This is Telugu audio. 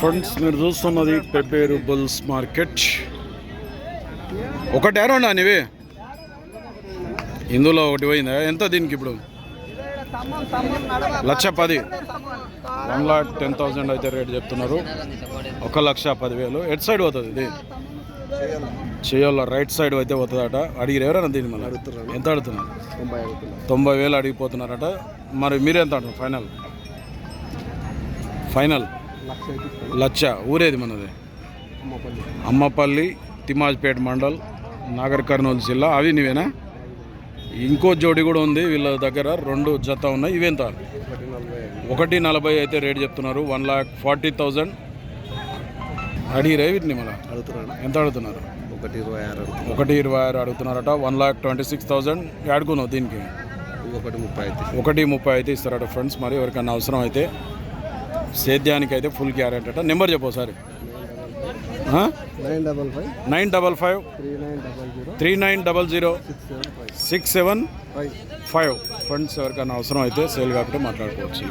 ఫ్రెండ్స్ మీరు చూస్తున్నది పెపేరు బుల్స్ మార్కెట్. ఒకటే రెండా నీవి? ఇందులో ఒకటి పోయిందా? ఎంత దీనికి ఇప్పుడు? లక్ష పది. వన్ లాక్ టెన్ థౌజండ్ అయితే రేట్ చెప్తున్నారు. ఒక లక్ష పదివేలు. ఎట్ సైడ్ పోతుంది ఇది? చేయాల రైట్ సైడ్ అయితే పోతుందట. అడిగిరు ఎవరైనా దీన్ని మళ్ళీ? ఎంత అడుగుతున్నారు? తొంభై వేలు అడిగిపోతున్నారట. మరి మీరెంత అంటారు ఫైనల్? ఫైనల్. లచ్చ ఊరేది మనది? అమ్మపల్లి తిమాజ్పేట మండల్ నాగర్ కర్నూలు జిల్లా. అవి నీవేనా? ఇంకో జోడి కూడా ఉంది వీళ్ళ దగ్గర రెండు జత ఉన్నాయి. ఇవెంత ఒకటి నలభై అయితే రేట్ చెప్తున్నారు వన్ లాక్ ఫార్టీ థౌజండ్. అడిగిరే వీటిని అడుగుతున్నాడు ఎంత అడుగుతున్నారు? ఒకటి ఇరవై ఆరు ఒకటి ఇరవై ఆరు అడుగుతున్నారట one lakh twenty six thousand. ఆడుకున్నావు దీనికి? ఒకటి ముప్పై అయితే. ఒకటి ముప్పై అయితే ఇస్తారట ఫ్రెండ్స్ మరి ఎవరికైనా అవసరం అయితే. సేద్యానికి అయితే ఫుల్ గ్యారెంటీ అట. నెంబర్ చెప్పు ఒకసారి. Nine double five. Nine double five. Three nine double zero. Six seven five. Friends ఎవరికైనా అవసరం అయితే సేల్ కాకపోతే మాట్లాడుకోవచ్చు.